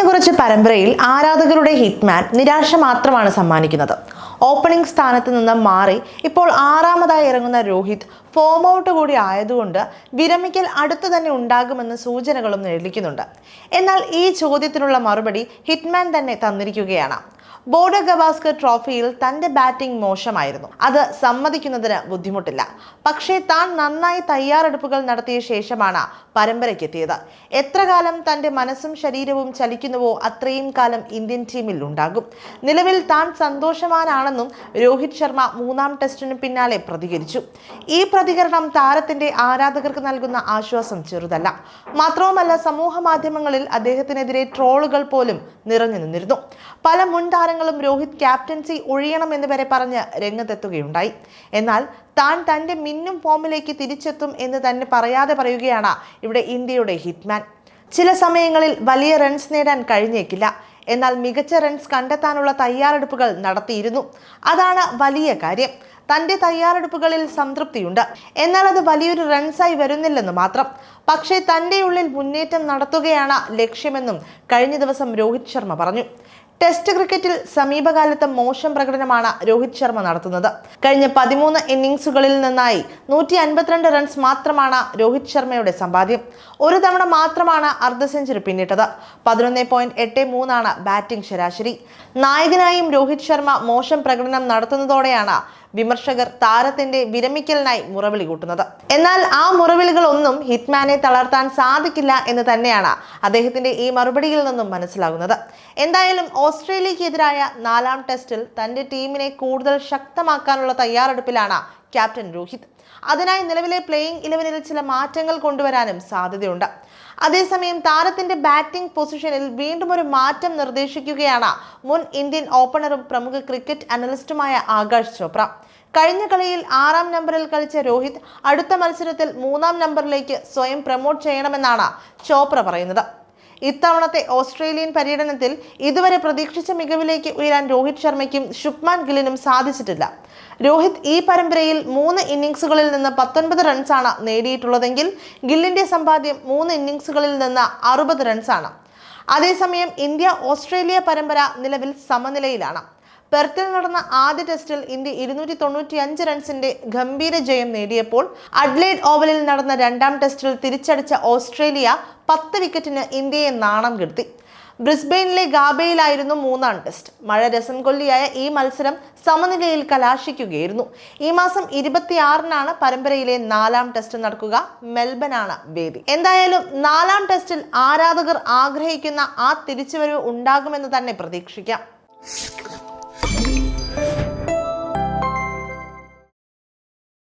കഴിഞ്ഞ കുറച്ച് പരമ്പരയിൽ ആരാധകരുടെ ഹിറ്റ്മാൻ നിരാശ മാത്രമാണ് സമ്മാനിക്കുന്നത്. ഓപ്പണിംഗ് സ്ഥാനത്ത് നിന്ന് മാറി ഇപ്പോൾ ആറാമതായി ഇറങ്ങുന്ന രോഹിത് ഫോം ഔട്ട് കൂടി ആയതുകൊണ്ട് വിരമിക്കൽ അടുത്തു തന്നെ ഉണ്ടാകുമെന്ന് സൂചനകളും നിഴലിക്കുന്നുണ്ട്. എന്നാൽ ഈ ചോദ്യത്തിനുള്ള മറുപടി ഹിറ്റ്മാൻ തന്നെ തന്നിരിക്കുകയാണ്. ബോർഡർ ഗവാസ്കർ ട്രോഫിയിൽ തന്റെ ബാറ്റിംഗ് മോശമായിരുന്നു. അത് സമ്മതിക്കുന്നതിന് ബുദ്ധിമുട്ടില്ല. പക്ഷേ താൻ നന്നായി തയ്യാറെടുപ്പുകൾ നടത്തിയ ശേഷമാണ് പരമ്പരയ്ക്ക് എത്തിയത് എത്ര കാലം തന്റെ മനസ്സും ശരീരവും ചലിക്കുന്നുവോ അത്രയും കാലം ഇന്ത്യൻ ടീമിൽ ഉണ്ടാകും. നിലവിൽ താൻ സന്തോഷവാനാണെന്നും രോഹിത് ശർമ്മ മൂന്നാം ടെസ്റ്റിന് പിന്നാലെ പ്രതികരിച്ചു. ഈ പ്രതികരണം താരത്തിന്റെ ആരാധകർക്ക് നൽകുന്ന ആശ്വാസം ചെറുതല്ല. മാത്രവുമല്ല സമൂഹ മാധ്യമങ്ങളിൽ അദ്ദേഹത്തിനെതിരെ ട്രോളുകൾ പോലും നിറഞ്ഞു നിന്നിരുന്നു. പല മുൻ താരങ്ങളും രോഹിത് ക്യാപ്റ്റൻസി ഒഴിയണം ഒഴിയണമെന്ന് വരെ പറഞ്ഞ് രംഗത്തെത്തുകയുണ്ടായി. എന്നാൽ താൻ തന്റെ മിന്നും ഫോമിലേക്ക് തിരിച്ചെത്തും എന്ന് തന്നെ പറയാതെ പറയുകയാണ് ഇവിടെ ഇന്ത്യയുടെ ഹിറ്റ്മാൻ. ചില സമയങ്ങളിൽ വലിയ റൺസ് നേടാൻ കഴിഞ്ഞേക്കില്ല. എന്നാൽ മികച്ച റൺസ് കണ്ടെത്താനുള്ള തയ്യാറെടുപ്പുകൾ നടത്തിയിരുന്നു. അതാണ് വലിയ കാര്യം. തന്റെ തയ്യാറെടുപ്പുകളിൽ സംതൃപ്തിയുണ്ട്. എന്നാൽ അത് വലിയൊരു റൺസായി വരുന്നില്ലെന്ന് മാത്രം. പക്ഷേ തന്റെ ഉള്ളിൽ മുന്നേറ്റം നടത്തുകയാണ് ലക്ഷ്യമെന്നും കഴിഞ്ഞ ദിവസം രോഹിത് ശർമ്മ പറഞ്ഞു. ടെസ്റ്റ് ക്രിക്കറ്റിൽ സമീപകാലത്ത് മോശം പ്രകടനമാണ് രോഹിത് ശർമ്മ നടത്തുന്നത്. കഴിഞ്ഞ പതിമൂന്ന് ഇന്നിംഗ്സുകളിൽ നിന്നായി നൂറ്റി അൻപത്തിരണ്ട് റൺസ് മാത്രമാണ് രോഹിത് ശർമ്മയുടെ സമ്പാദ്യം. ഒരു തവണ മാത്രമാണ് അർദ്ധ സെഞ്ചുറി പിന്നിട്ടത്. പതിനൊന്ന് പോയിന്റ് എട്ട് മൂന്നാണ് ബാറ്റിംഗ് ശരാശരി. നായകനായും രോഹിത് ശർമ്മ മോശം പ്രകടനം നടത്തുന്നതോടെയാണ് വിമർശകർ താരത്തിന്റെ വിരമിക്കലിനായി മുറവിളി കൂട്ടുന്നത്. എന്നാൽ ആ മുറവിളികളൊന്നും ഹിറ്റ്മാനെ തളർത്താൻ സാധിക്കില്ല എന്ന് തന്നെയാണ് അദ്ദേഹത്തിന്റെ ഈ മറുപടിയിൽ നിന്നും മനസ്സിലാകുന്നത്. എന്തായാലും ഓസ്ട്രേലിയക്കെതിരായ നാലാം ടെസ്റ്റിൽ തന്റെ ടീമിനെ കൂടുതൽ ശക്തമാക്കാനുള്ള തയ്യാറെടുപ്പിലാണ് ക്യാപ്റ്റൻ രോഹിത്. അതിനായി നിലവിലെ പ്ലേയിങ് ഇലവനിൽ ചില മാറ്റങ്ങൾ കൊണ്ടുവരാനും സാധ്യതയുണ്ട്. അതേസമയം താരത്തിന്റെ ബാറ്റിംഗ് പൊസിഷനിൽ വീണ്ടും ഒരു മാറ്റം നിർദ്ദേശിക്കുകയാണ് മുൻ ഇന്ത്യൻ ഓപ്പണറും പ്രമുഖ ക്രിക്കറ്റ് അനലിസ്റ്റുമായ ആകാശ് ചോപ്ര. കഴിഞ്ഞ കളിയിൽ ആറാം നമ്പറിൽ കളിച്ച രോഹിത് അടുത്ത മത്സരത്തിൽ മൂന്നാം നമ്പറിലേക്ക് സ്വയം പ്രമോട്ട് ചെയ്യണമെന്നാണ് ചോപ്ര പറയുന്നത്. ഇത്തവണത്തെ ഓസ്ട്രേലിയൻ പര്യടനത്തിൽ ഇതുവരെ പ്രതീക്ഷിച്ച മികവിലേക്ക് ഉയരാൻ രോഹിത് ശർമ്മയ്ക്കും ശുഭ്മാൻ ഗില്ലിനും സാധിച്ചിട്ടില്ല. രോഹിത് ഈ പരമ്പരയിൽ മൂന്ന് ഇന്നിംഗ്സുകളിൽ നിന്ന് പത്തൊൻപത് റൺസാണ് നേടിയിട്ടുള്ളതെങ്കിൽ ഗില്ലിന്റെ സമ്പാദ്യം മൂന്ന് ഇന്നിംഗ്സുകളിൽ നിന്ന് അറുപത് റൺസാണ്. അതേസമയം ഇന്ത്യ ഓസ്ട്രേലിയ പരമ്പര നിലവിൽ സമനിലയിലാണ്. പെർത്തിൽ നടന്ന ആദ്യ ടെസ്റ്റിൽ ഇന്ത്യ ഇരുന്നൂറ്റി തൊണ്ണൂറ്റി അഞ്ച് റൺസിന്റെ ഗംഭീര ജയം നേടിയപ്പോൾ അഡ്ലൈഡ് ഓവലിൽ നടന്ന രണ്ടാം ടെസ്റ്റിൽ തിരിച്ചടിച്ച ഓസ്ട്രേലിയ പത്ത് വിക്കറ്റിന് ഇന്ത്യയെ നാണം കെടുത്തി. ബ്രിസ്ബെയിനിലെ ഗാബയിലായിരുന്നു മൂന്നാം ടെസ്റ്റ്. മഴ രസം കൊല്ലിയായ ഈ മത്സരം സമനിലയിൽ കലാശിക്കുകയായിരുന്നു. ഈ മാസം ഇരുപത്തിയാറിനാണ് പരമ്പരയിലെ നാലാം ടെസ്റ്റ് നടക്കുക. മെൽബനാണ് വേദി. എന്തായാലും നാലാം ടെസ്റ്റിൽ ആരാധകർ ആഗ്രഹിക്കുന്ന ആ തിരിച്ചുവരവ് ഉണ്ടാകുമെന്ന് തന്നെ പ്രതീക്ഷിക്കാം.